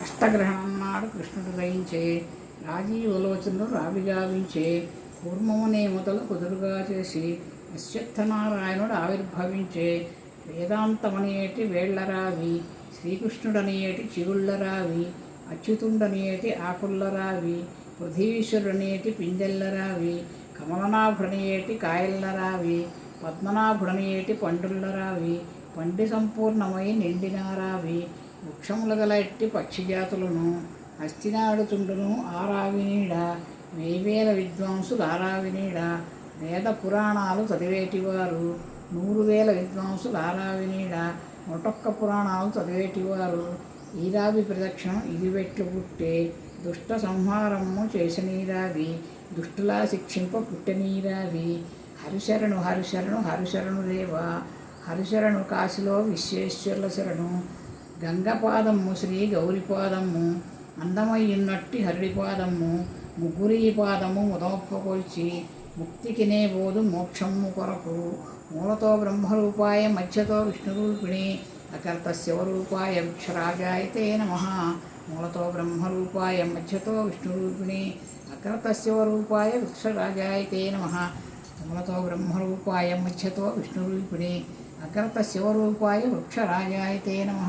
అష్టగ్రహణం నాడు కృష్ణుడు గ్రహించే రాజీవలోచనలు రావిగావించే కూర్మమునే మొదలు కుదురుగా చేసి అశ్వత్థనారాయణుడు ఆవిర్భవించే వేదాంతమనేటి వేళ్ళరావి శ్రీకృష్ణుడనేటి చిగుళ్ళరావి అచ్యుతుండనేటి ఆకుళ్ళరావి పృథ్వీశ్వరుడనేటి పిందెల్లరావి కమలనాభుడనేటి కాయల్లరావి పద్మనాభుడనేటి పండుల్లరావి పండి సంపూర్ణమై నిండినారావి వృక్షములు గల ఎట్టి పక్షి జాతులను ఆరావినీడ వేవేల విద్వాంసులు ఆరావినీడ వేద పురాణాలు చదివేటివారు. నూరు వేల విద్వాంసులు ఆరావినీడ నూటొక్క పురాణాలు చదివేటివారు. ఈరావి ప్రదక్షిణం ఇదివెట్లు పుట్టే దుష్ట సంహారము చేసనీరావి దుష్టులా శిక్షింప పుట్టనీరావి హరిశరణు హరిశరణు హరిశరణు దేవ హరిశరణు కాశీలో విశ్వేశ్వరుల శరణు. గంగపాదము శ్రీ గౌరిపాదము అందమయ్యున్నట్టి హరిపాదము ముగ్గురి పాదము ముదమొప్పకొల్చి ముక్తికినే బోధు మోక్షము కొరకు మూలతో బ్రహ్మరూపాయ మధ్యతో విష్ణురూపిణి అకర్త శివరూపాయ వృక్షరాజాయతే నమ మూలతో బ్రహ్మరూపాయ మధ్యతో విష్ణురూపిణి అకర్త శివరూపాయ వృక్షరాజాయతే నమ మూలతో బ్రహ్మరూపాయ మధ్యతో విష్ణురూపిణి అకర్త శివరూపాయ వృక్షరాజాయతే నమ.